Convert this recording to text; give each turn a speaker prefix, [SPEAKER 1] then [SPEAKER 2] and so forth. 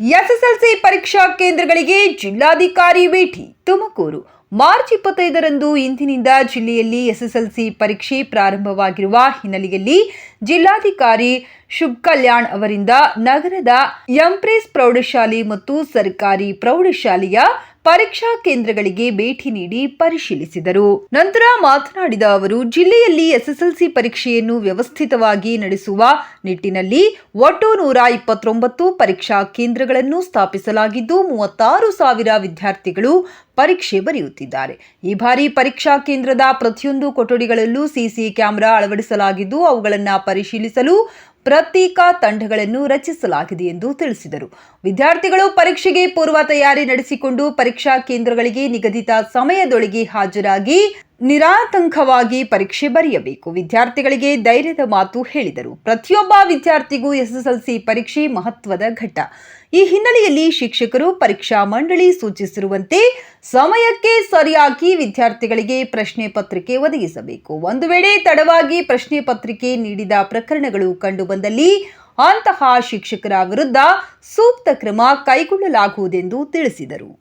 [SPEAKER 1] SSLC ಪರೀಕ್ಷಾ ಕೇಂದ್ರಗಳಿಗೆ ಜಿಲ್ಲಾಧಿಕಾರಿ ಭೇಟಿ, ತುಮಕೂರು. ಮಾರ್ಚ್ ಇಪ್ಪತ್ತೈದರಂದು ಇಂದಿನಿಂದ ಜಿಲ್ಲೆಯಲ್ಲಿ ಎಸ್ಎಸ್ಎಲ್ಸಿ ಪರೀಕ್ಷೆ ಪ್ರಾರಂಭವಾಗಿರುವ ಹಿನ್ನೆಲೆಯಲ್ಲಿ ಜಿಲ್ಲಾಧಿಕಾರಿ ಶುಭ್ ಕಲ್ಯಾಣ್ ಅವರಿಂದ ನಗರದ ಎಂಪ್ರೆಸ್ ಪ್ರೌಢಶಾಲೆ ಮತ್ತು ಸರ್ಕಾರಿ ಪ್ರೌಢಶಾಲೆಯ ಪರೀಕ್ಷಾ ಕೇಂದ್ರಗಳಿಗೆ ಭೇಟಿ ನೀಡಿ ಪರಿಶೀಲಿಸಿದರು. ನಂತರ ಮಾತನಾಡಿದ ಅವರು, ಜಿಲ್ಲೆಯಲ್ಲಿ ಎಸ್ಎಸ್ಎಲ್ಸಿ ಪರೀಕ್ಷೆಯನ್ನು ವ್ಯವಸ್ಥಿತವಾಗಿ ನಡೆಸುವ ನಿಟ್ಟಿನಲ್ಲಿ ಒಟ್ಟು ನೂರ ಇಪ್ಪತ್ತೊಂಬತ್ತು ಪರೀಕ್ಷಾ ಕೇಂದ್ರಗಳನ್ನು ಸ್ಥಾಪಿಸಲಾಗಿದ್ದು, ಮೂವತ್ತಾರು ಸಾವಿರ ವಿದ್ಯಾರ್ಥಿಗಳು ಪರೀಕ್ಷೆ ಬರೆಯುತ್ತಿದ್ದಾರೆ. ಈ ಬಾರಿ ಪರೀಕ್ಷಾ ಕೇಂದ್ರದ ಪ್ರತಿಯೊಂದು ಕೊಠಡಿಗಳಲ್ಲೂ ಸಿಸಿ ಕ್ಯಾಮೆರಾ ಅಳವಡಿಸಲಾಗಿದ್ದು, ಅವುಗಳನ್ನು ಪರಿಶೀಲಿಸಲು ಪ್ರತ್ಯೇಕ ತಂಡಗಳನ್ನು ರಚಿಸಲಾಗಿದೆ ಎಂದು ತಿಳಿಸಿದರು. ವಿದ್ಯಾರ್ಥಿಗಳು ಪರೀಕ್ಷೆಗೆ ಪೂರ್ವ ತಯಾರಿ ನಡೆಸಿಕೊಂಡು ಪರೀಕ್ಷಾ ಕೇಂದ್ರಗಳಿಗೆ ನಿಗದಿತ ಸಮಯದೊಳಗೆ ಹಾಜರಾಗಿ ನಿರಾತಂಕವಾಗಿ ಪರೀಕ್ಷೆ ಬರೆಯಬೇಕು. ವಿದ್ಯಾರ್ಥಿಗಳಿಗೆ ಧೈರ್ಯದ ಮಾತು ಹೇಳಿದರು. ಪ್ರತಿಯೊಬ್ಬ ವಿದ್ಯಾರ್ಥಿಗೂ ಎಸ್ಎಸ್ಎಲ್ಸಿ ಪರೀಕ್ಷೆ ಮಹತ್ವದ ಘಟ್ಟ. ಈ ಹಿನ್ನೆಲೆಯಲ್ಲಿ ಶಿಕ್ಷಕರು ಪರೀಕ್ಷಾ ಮಂಡಳಿ ಸೂಚಿಸಿರುವಂತೆ ಸಮಯಕ್ಕೆ ಸರಿಯಾಗಿ ವಿದ್ಯಾರ್ಥಿಗಳಿಗೆ ಪ್ರಶ್ನೆ ಪತ್ರಿಕೆ ಒದಗಿಸಬೇಕು. ಒಂದು ವೇಳೆ ತಡವಾಗಿ ಪ್ರಶ್ನೆ ಪತ್ರಿಕೆ ನೀಡಿದ ಪ್ರಕರಣಗಳು ಕಂಡುಬಂದಲ್ಲಿ ಅಂತಹ ಶಿಕ್ಷಕರ ವಿರುದ್ಧ ಸೂಕ್ತ ಕ್ರಮ ಕೈಗೊಳ್ಳಲಾಗುವುದೆಂದು ತಿಳಿಸಿದರು.